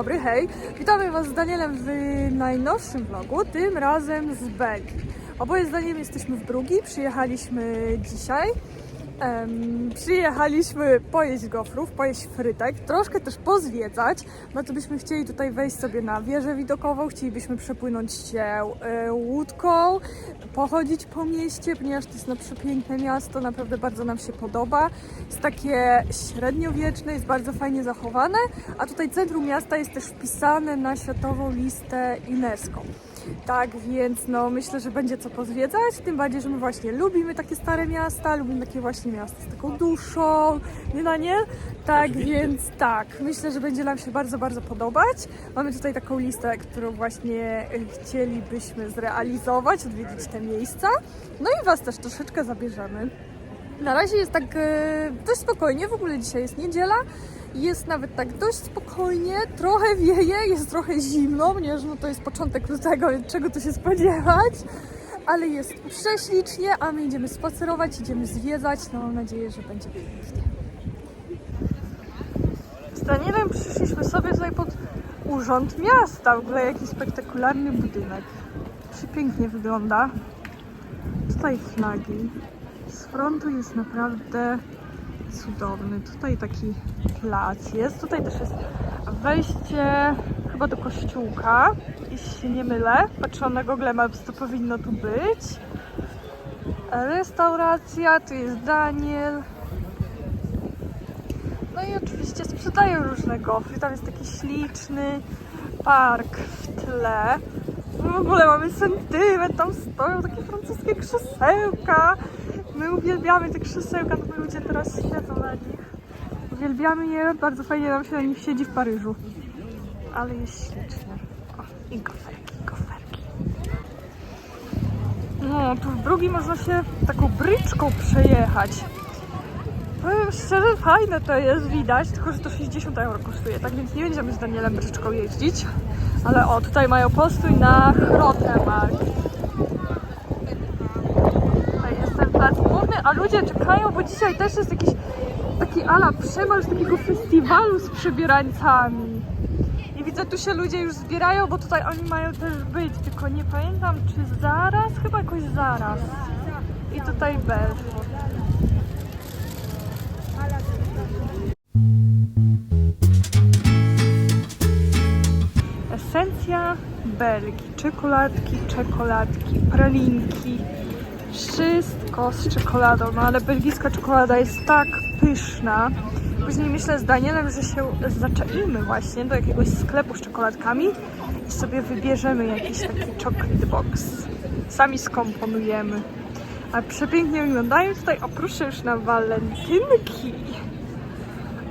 dobry, hej. Witamy Was z Danielem w najnowszym vlogu, tym razem z Belgii. Oboje z Danielem jesteśmy w Brugi, przyjechaliśmy dzisiaj. Em, przyjechaliśmy pojeść gofrów, pojeść frytek, troszkę też pozwiedzać. No to byśmy chcieli tutaj wejść sobie na wieżę widokową, chcielibyśmy przepłynąć się e, łódką, pochodzić po mieście, ponieważ to jest no przepiękne miasto, naprawdę bardzo nam się podoba. Jest takie średniowieczne, jest bardzo fajnie zachowane, a tutaj centrum miasta jest też wpisane na światową listę UNESCO. Tak więc no myślę, że będzie co pozwiedzać, tym bardziej, że my właśnie lubimy takie stare miasta, lubimy takie właśnie miasta z taką duszą, nie na nie? Tak więc tak, myślę, że będzie nam się bardzo, bardzo podobać. Mamy tutaj taką listę, którą właśnie chcielibyśmy zrealizować, odwiedzić te miejsca. No i Was też troszeczkę zabierzemy. Na razie jest tak e, dość spokojnie, w ogóle dzisiaj jest niedziela. Jest nawet tak dość spokojnie, trochę wieje, jest trochę zimno, ponieważ no to jest początek lutego, więc czego tu się spodziewać. Ale jest prześlicznie, a my idziemy spacerować, idziemy zwiedzać. No mam nadzieję, że będzie pięknie. Z Danielem przyszliśmy sobie tutaj pod urząd miasta. W ogóle jakiś spektakularny budynek. Przepięknie wygląda. Tutaj flagi. Z frontu jest naprawdę cudowny. Tutaj taki plac jest. Tutaj też jest wejście chyba do kościółka, jeśli się nie mylę. Patrzę na Google Maps, to powinno tu być. Restauracja, tu jest Daniel. No i oczywiście sprzedają różne gofry. Tam jest taki śliczny park w tle. W ogóle mamy sentyment, tam stoją takie francuskie krzesełka. My uwielbiamy te krzesełka, to ludzie teraz siedzą na nich. Uwielbiamy je, bardzo fajnie nam się na nich siedzi w Paryżu. Ale jest ślicznie. O, i goferki, goferki. No, tu w drugi można się taką bryczką przejechać. Powiem szczerze, fajne to jest, widać, tylko że to 60 euro kosztuje, tak więc nie będziemy z Danielem bryczką jeździć. Ale o, tutaj mają postój na Rotemark. Tutaj jest ten plac główny, a ludzie czekają, bo dzisiaj też jest jakiś taki ala przemarsz takiego festiwalu z przebierańcami. I widzę, tu się ludzie już zbierają, bo tutaj oni mają też być, tylko nie pamiętam, czy zaraz, chyba jakoś zaraz. I tutaj Belfort. Esencja Belgii. Czekoladki, czekoladki, pralinki. Wszystko z czekoladą, no ale belgijska czekolada jest tak pyszna. Później myślę z Danielem, że się zaczaimy właśnie do jakiegoś sklepu z czekoladkami i sobie wybierzemy jakiś taki chocolate box. Sami skomponujemy. Ale przepięknie wyglądają tutaj, o proszę już na walentynki.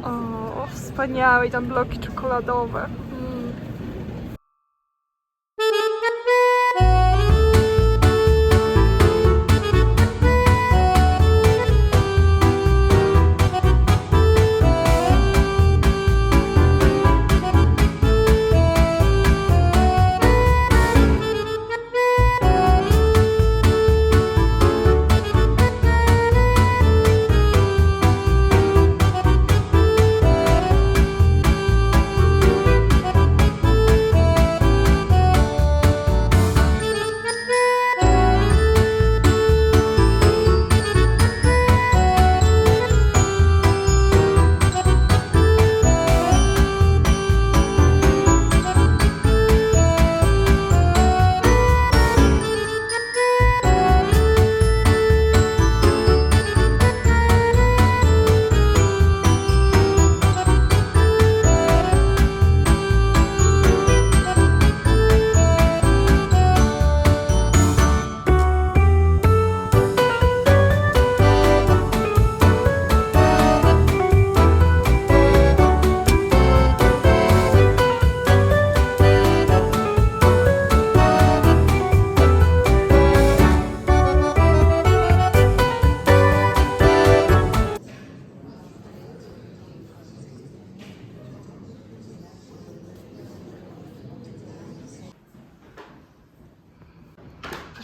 O, wspaniałe i tam bloki czekoladowe.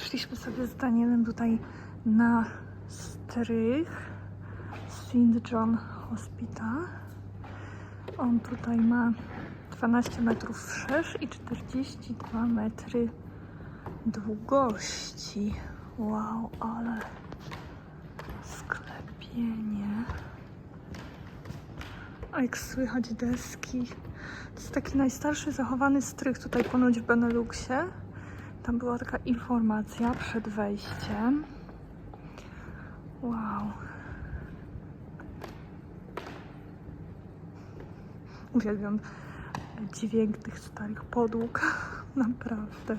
Weszliśmy sobie z Danielem tutaj na strych St. John Hospital. On tutaj ma 12 metrów wszerz i 42 metry długości. Wow, ale sklepienie. A jak słychać deski. To jest taki najstarszy zachowany strych tutaj ponoć w Beneluxie. Tam była taka informacja przed wejściem. Wow. Uwielbiam dźwięk tych starych podłóg. Naprawdę.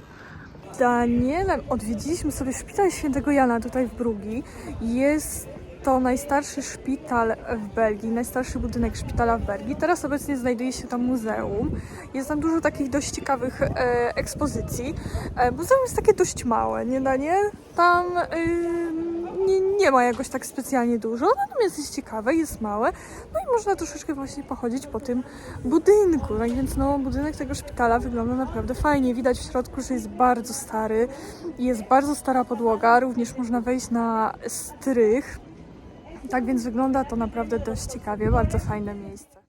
Danielem odwiedziliśmy sobie szpital świętego Jana tutaj w Brugi. Jest to najstarszy szpital w Belgii, najstarszy budynek szpitala w Belgii. Teraz obecnie znajduje się tam muzeum. Jest tam dużo takich dość ciekawych e, ekspozycji. E, muzeum jest takie dość małe, nie Daniel? Tam ym, nie, nie ma jakoś tak specjalnie dużo, natomiast jest ciekawe, jest małe. No i można troszeczkę właśnie pochodzić po tym budynku. Tak więc no, budynek tego szpitala wygląda naprawdę fajnie. Widać w środku, że jest bardzo stary. Jest bardzo stara podłoga, również można wejść na strych. Tak więc wygląda to naprawdę dość ciekawie, bardzo fajne miejsce.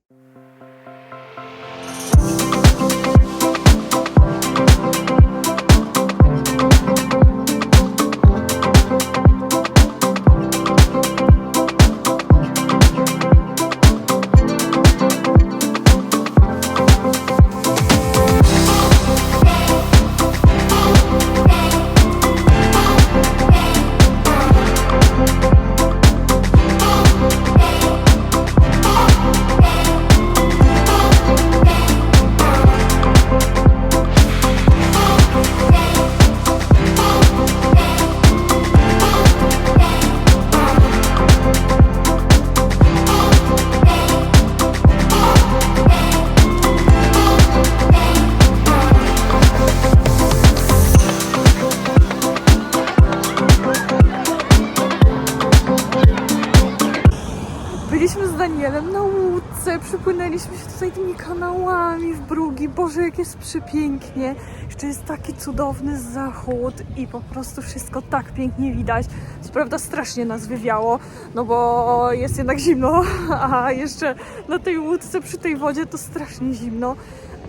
Kanałami w Brugi. Boże, jak jest przepięknie. Jeszcze jest taki cudowny zachód i po prostu wszystko tak pięknie widać. Co prawda strasznie nas wywiało, no bo jest jednak zimno, a jeszcze na tej łódce przy tej wodzie to strasznie zimno.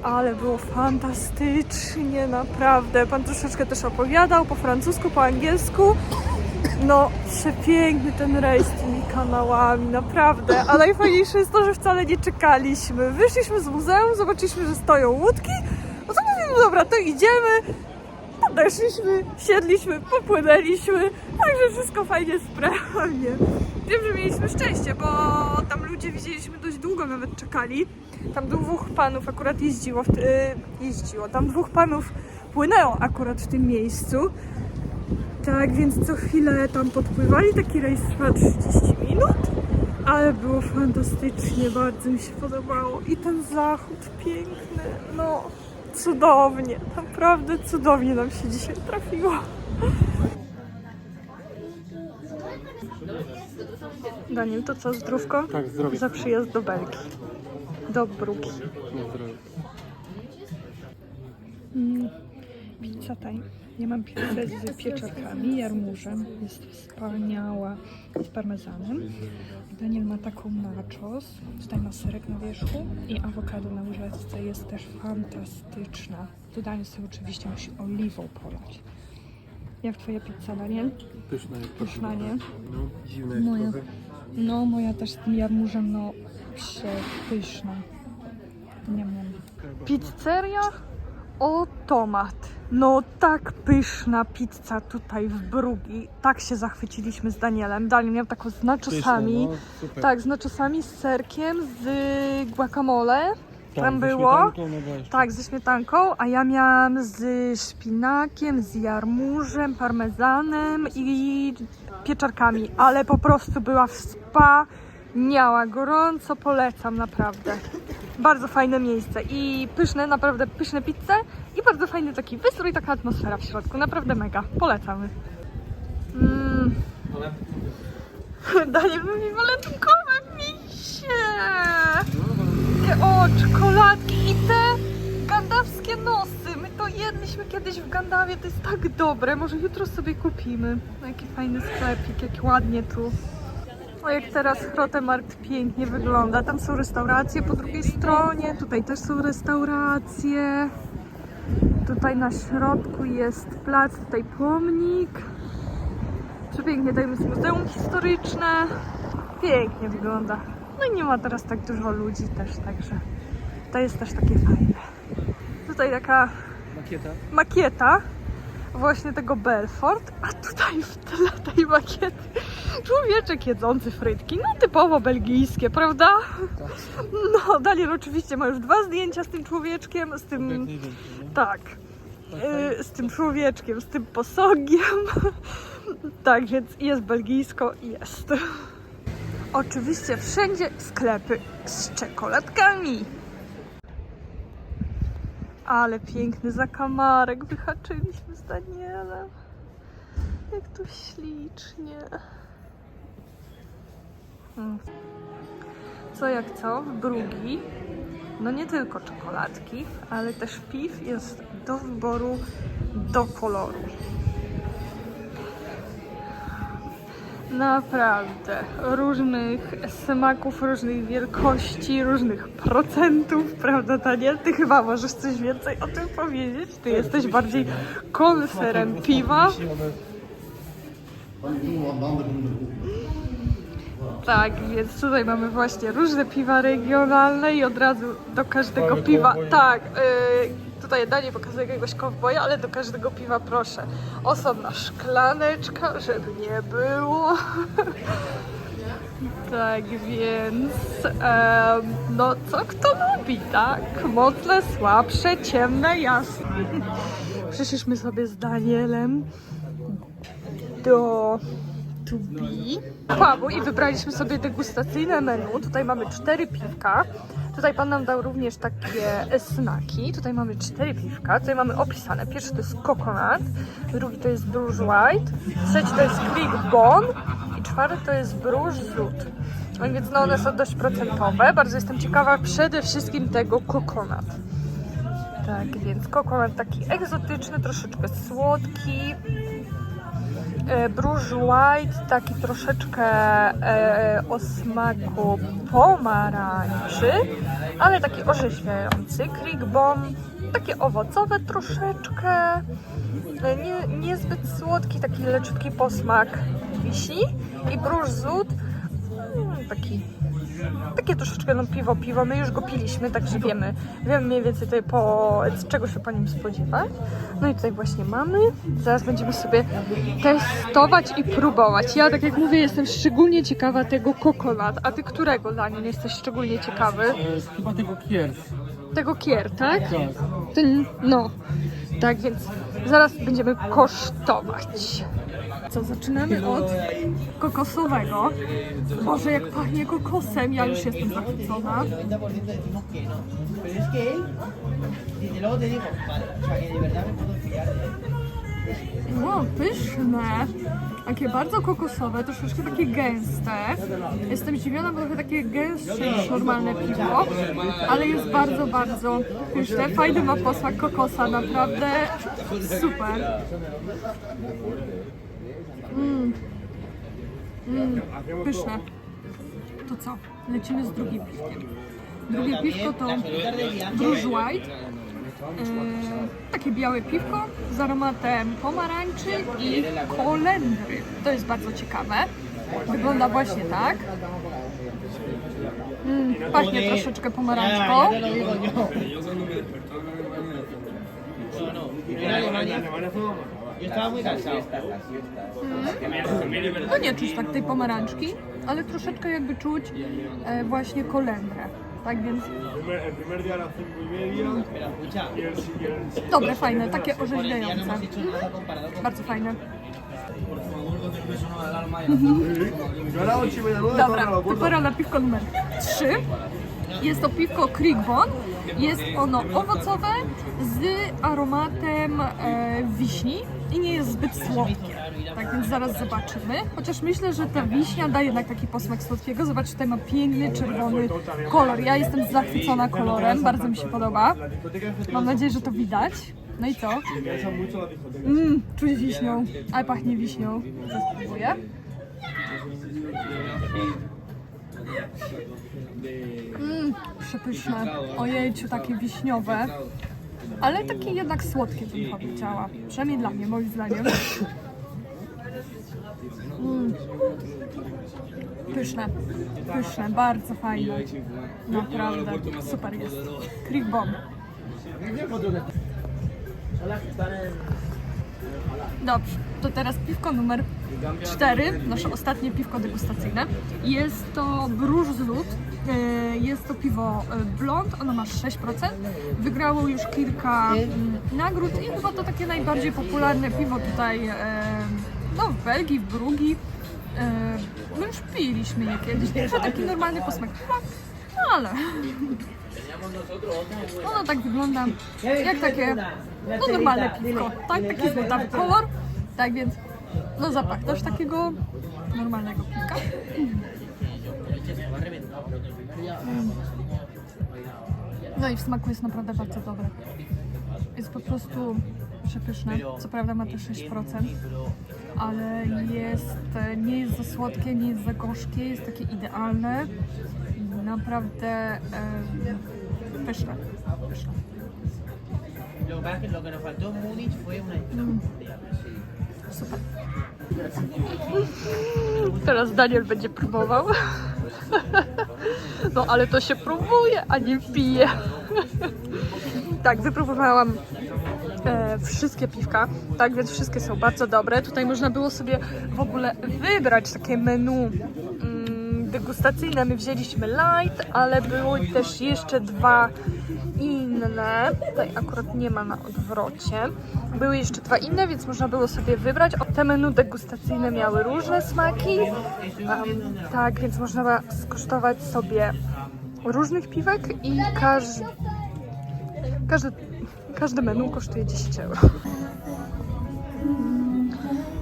Ale było fantastycznie, naprawdę. Pan troszeczkę też opowiadał po francusku, po angielsku. No, przepiękny ten rejs tymi kanałami, naprawdę. A najfajniejsze jest to, że wcale nie czekaliśmy. Wyszliśmy z muzeum, zobaczyliśmy, że stoją łódki. No to mówimy, dobra, to idziemy. Podeszliśmy, siedliśmy, popłynęliśmy. Także wszystko fajnie, sprawnie. Wiem, że mieliśmy szczęście, bo tam ludzie widzieliśmy dość długo, nawet czekali. Tam dwóch panów akurat jeździło, w, y, jeździło. Tam dwóch panów płynęło akurat w tym miejscu. Tak, więc co chwilę tam podpływali, taki rejs trwa 30 minut, ale było fantastycznie, bardzo mi się podobało i ten zachód piękny, no cudownie, naprawdę cudownie nam się dzisiaj trafiło. Daniel, to co, zdrówko? Tak, zdrowie. Za przyjazd do Belgii, do Brugi. Na zdrowie. Mm, Pizza taj. Ja mam pizzę z pieczarkami, jarmużem. Jest wspaniała. Z parmezanem. Daniel ma taką nachos. Tutaj ma serek na wierzchu i awokado na łyżeczce. Jest też fantastyczna. To Daniel sobie oczywiście musi oliwą polać. Jak twoja pizza, Daniel? Pyszna jak Pyszna, nie? No, dziwna jest Moja. trochę. No, moja też z tym jarmużem, no, przepyszna. Nie wiem. Pizzeria o tomat. No tak pyszna pizza tutaj w Brugi. Tak się zachwyciliśmy z Danielem. Daniel miał taką z naczosami. Pyszna, no. Tak, z naczosami, z serkiem, z guacamole. Tak, tam ze było. no. Tak, ze śmietanką, a ja miałam z szpinakiem, z jarmużem, parmezanem i pieczarkami, ale po prostu była wspaniała, gorąco polecam naprawdę. Bardzo fajne miejsce i pyszne, naprawdę pyszne pizze i bardzo fajny taki wystrój, taka atmosfera w środku, naprawdę mega, polecamy. Mm. Daniel mówi walentynkowe misie! Te o, czekoladki i te gandawskie nosy. My to jedliśmy kiedyś w Gandawie, to jest tak dobre. Może jutro sobie kupimy. No, jaki fajny sklepik, jak ładnie tu. O jak teraz Chrotemarkt pięknie wygląda. Tam są restauracje po drugiej stronie, tutaj też są restauracje. Tutaj na środku jest plac, tutaj pomnik. Przepięknie, tam jest muzeum historyczne. Pięknie wygląda. No i nie ma teraz tak dużo ludzi też, także to jest też takie fajne. Tutaj taka Makieta. makieta właśnie tego Belfort, a tutaj w tle tej makiety człowieczek jedzący frytki, no typowo belgijskie, prawda? No, Daniel oczywiście ma już dwa zdjęcia z tym człowieczkiem, z tym, tak, Tak, y, z tym człowieczkiem, z tym posogiem. Tak, więc jest belgijsko, jest. Oczywiście wszędzie sklepy z czekoladkami. Ale piękny zakamarek wyhaczyliśmy z Danielem. Jak tu ślicznie. Mm. Co jak co, w Brugi, no nie tylko czekoladki, ale też piw jest do wyboru, do koloru. Naprawdę, różnych smaków, różnych wielkości, różnych procentów, prawda Daniel? Ty chyba możesz coś więcej o tym powiedzieć? Ty jesteś bardziej koneserem piwa. Tak, więc tutaj mamy właśnie różne piwa regionalne i od razu do każdego piwa. Tak, y, tutaj Danie pokazuje jakiegoś kowboja, ale do każdego piwa proszę. Osobna szklaneczka, żeby nie było. tak więc, em, no co kto lubi, tak? Mocne, słabsze, ciemne, jasne. Przyszliśmy sobie z Danielem do Tubi pubu i wybraliśmy sobie degustacyjne menu. Tutaj mamy cztery piwka. Tutaj pan nam dał również takie snaki. Tutaj mamy cztery piwka. Tutaj mamy opisane. Pierwszy to jest coconut, drugi to jest Bruges White, trzeci to jest Creek Bon i czwarty to jest Bruges Zut. No Więc no one są dość procentowe. Bardzo jestem ciekawa przede wszystkim tego coconut. Tak, więc coconut taki egzotyczny, troszeczkę słodki, Bruges White, taki troszeczkę e, o smaku pomarańczy, ale taki orzeźwiający. Creek Bomb, takie owocowe troszeczkę, e, nie, niezbyt słodki, taki leciutki posmak wiśni. I Bruges Zut, mm, taki takie troszeczkę no piwo, piwo, my już go piliśmy, także wiemy, wiemy mniej więcej tutaj po, czego się po nim spodziewać. No i tutaj właśnie mamy, zaraz będziemy sobie testować i próbować. Ja tak jak mówię, jestem szczególnie ciekawa tego kokonat, a ty którego Daniel jesteś szczególnie ciekawy? Chyba tego kier. Tego kier, tak? Tak. Ten, no, tak więc zaraz będziemy kosztować. Co, zaczynamy od kokosowego. Boże, jak pachnie kokosem, ja już jestem zachwycona. 90% decimos que no. Pyszne. Takie bardzo kokosowe, troszeczkę takie gęste. Jestem zdziwiona, bo trochę takie gęstsze niż normalne piwo, ale jest bardzo, bardzo pyszne. Fajny ma posmak kokosa, naprawdę super. Mm. Mm, pyszne. To co? Lecimy z drugim piwkiem. Drugie piwko to Bruges White. Yy, takie białe piwko z aromatem pomarańczy i kolendry. To jest bardzo ciekawe. Wygląda właśnie tak. Mm, pachnie troszeczkę pomarańczką. Cansado. No nie czuć tak tej pomarańczki, ale troszeczkę jakby czuć e, właśnie kolendrę. Tak więc El primer día a las cinco y media escucha, y el dobre, fajne, takie el no orzeźwiające. Bardzo fajne. Yo a las ocho y media nueve Dobra, estaba to pora na piwko numer 3. Jest to piwko Creekbon. Jest ono owocowe z aromatem e, wiśni i nie jest zbyt słodkie. Tak więc zaraz zobaczymy. Chociaż myślę, że ta wiśnia da jednak taki posmak słodkiego. Zobacz, tutaj ma piękny czerwony kolor. Ja jestem zachwycona kolorem, bardzo mi się podoba. Mam nadzieję, że to widać. No i co? Mmm, czuć wiśnią, ale pachnie wiśnią. To spróbuję. Mmm, przepyszne. Ojejciu, takie wiśniowe. Ale takie jednak słodkie bym powiedziała. Przynajmniej dla mnie, moim zdaniem. Mm. Pyszne, pyszne, bardzo fajne. Naprawdę, super jest. Click bomb. Dobrze, to teraz piwko numer 4, nasze ostatnie piwko degustacyjne. Jest to Bruż z Lód. E, Jest to piwo e, blond, ono ma 6%. Wygrało już kilka mm, nagród i chyba to takie najbardziej popularne piwo tutaj e, no, w Belgii, w Brugii. E, My już piliśmy je kiedyś, to taki normalny posmak piwa, no ale ono tak wygląda jak takie no normalne piwko, tak? Taki złotawy kolor, tak więc no zapach też takiego normalnego piwka. No i w smaku jest naprawdę bardzo dobre. Jest po prostu przepyszne. Co prawda ma też 6%, ale jest, nie jest za słodkie, nie jest za gorzkie, jest takie idealne. Naprawdę em, pyszne. pyszne. Lo Super. Teraz Daniel będzie próbował. No ale to się próbuje, a nie pije. Tak, wypróbowałam e, wszystkie piwka, tak więc wszystkie są bardzo dobre. Tutaj można było sobie w ogóle wybrać takie menu mm, degustacyjne. My wzięliśmy light, ale były też jeszcze dwa inne. Tutaj akurat nie ma na odwrocie. Były jeszcze dwa inne, więc można było sobie wybrać. Te menu degustacyjne miały różne smaki. Em, tak, więc można skosztować sobie różnych piwek i każdy, każdy, menu kosztuje 10 euro.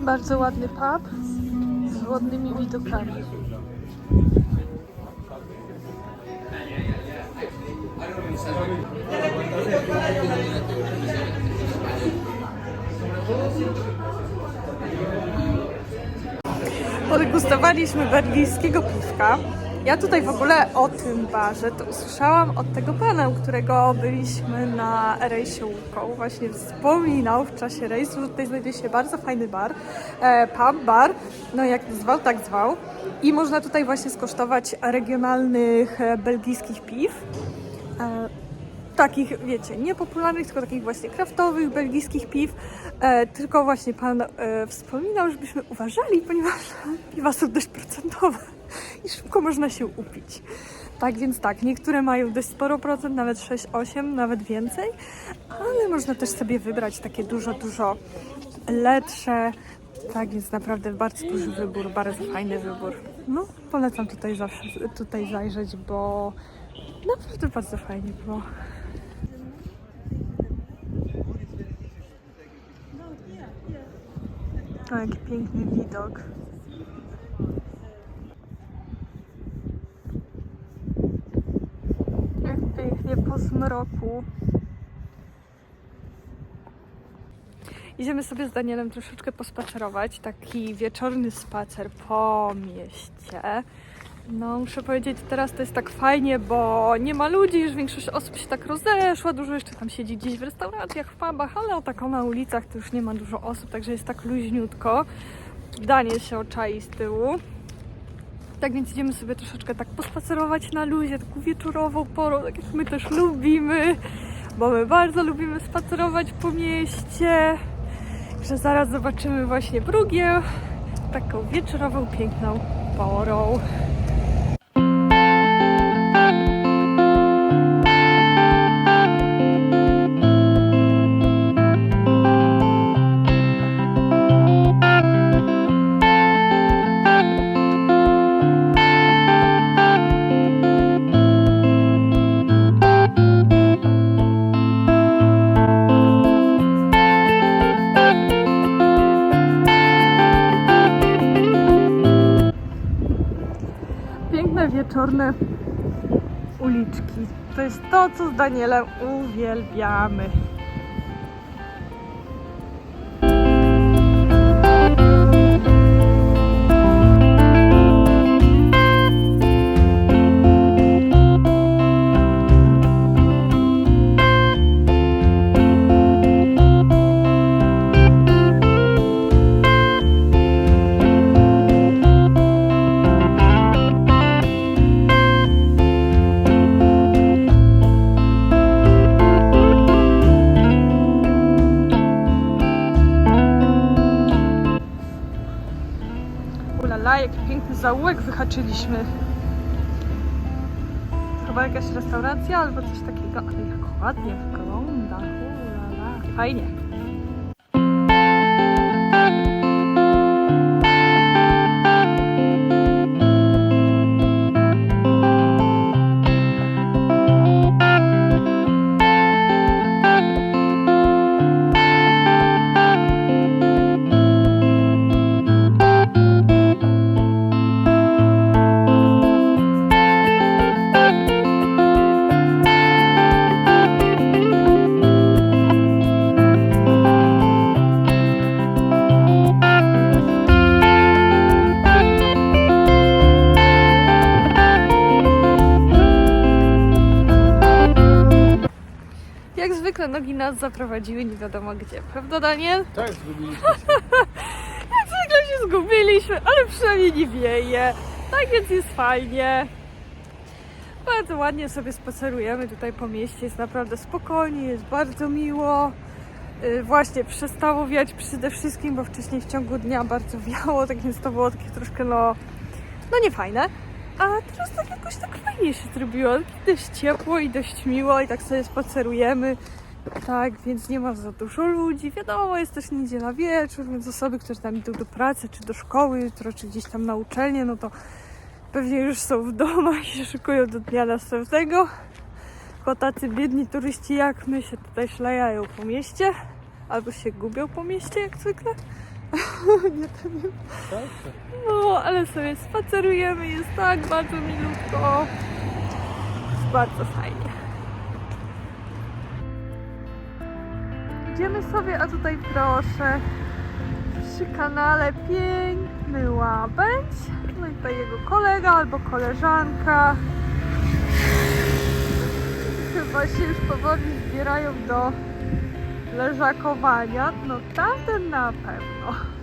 Bardzo ładny pub z ładnymi widokami. Podegustowaliśmy belgijskiego piwka. Ja tutaj w ogóle o tym barze to usłyszałam od tego pana, którego byliśmy na rejsie łódką. Właśnie wspominał w czasie rejsu, że tutaj znajduje się bardzo fajny bar, e, pub, bar, no jak zwał, tak zwał. I można tutaj właśnie skosztować regionalnych e, belgijskich piw. E, takich, wiecie, niepopularnych, tylko takich właśnie kraftowych, belgijskich piw. E, tylko właśnie Pan e, wspominał, żebyśmy uważali, ponieważ piwa są dość procentowe i szybko można się upić. Tak więc tak, niektóre mają dość sporo procent, nawet 6-8, nawet więcej, ale można też sobie wybrać takie dużo, dużo lepsze. Tak więc naprawdę bardzo duży wybór, bardzo fajny wybór. No, polecam tutaj zawsze tutaj zajrzeć, bo naprawdę bardzo fajnie było. O, jaki piękny widok. Jak pięknie po zmroku. Idziemy sobie z Danielem troszeczkę pospacerować. Taki wieczorny spacer po mieście. No, muszę powiedzieć, teraz to jest tak fajnie, bo nie ma ludzi, już większość osób się tak rozeszła, dużo jeszcze tam siedzi gdzieś w restauracjach, w pubach, ale tak na ulicach to już nie ma dużo osób, także jest tak luźniutko. Daniel się oczai z tyłu. Tak więc idziemy sobie troszeczkę tak pospacerować na luzie, taką wieczorową porą, tak jak my też lubimy, bo my bardzo lubimy spacerować po mieście. Że zaraz zobaczymy właśnie Brugię taką wieczorową, piękną porą. Co z Danielem uwielbiamy. Wyhaczyliśmy. Chyba jakaś restauracja albo coś takiego, ale jak ładnie wygląda. Ulala. Fajnie. Nas zaprowadziły nie wiadomo gdzie, prawda Daniel? Tak, zgubiliśmy Zwykle się zgubiliśmy, ale przynajmniej nie wieje. Tak więc jest fajnie. Bardzo ładnie sobie spacerujemy tutaj po mieście. Jest naprawdę spokojnie, jest bardzo miło. Yy, Właśnie przestało wiać przede wszystkim, bo wcześniej w ciągu dnia bardzo wiało, tak więc to było takie troszkę no, no niefajne. A teraz tak jakoś tak fajnie się zrobiło. Dość ciepło i dość miło i tak sobie spacerujemy. Tak, więc nie ma za dużo ludzi. Wiadomo, jest też niedziela wieczór, więc osoby, które tam idą do pracy, czy do szkoły jutro, czy gdzieś tam na uczelnię, no to pewnie już są w domach i się szykują do dnia następnego. Tylko tacy biedni turyści jak my się tutaj szlajają po mieście, albo się gubią po mieście jak zwykle. nie to wiem. No, ale sobie spacerujemy, jest tak bardzo milutko. Jest bardzo fajnie. Idziemy sobie, a tutaj proszę przy kanale piękny łabędź. No i tutaj jego kolega albo koleżanka. Chyba się już powoli zbierają do leżakowania. No tamten na pewno.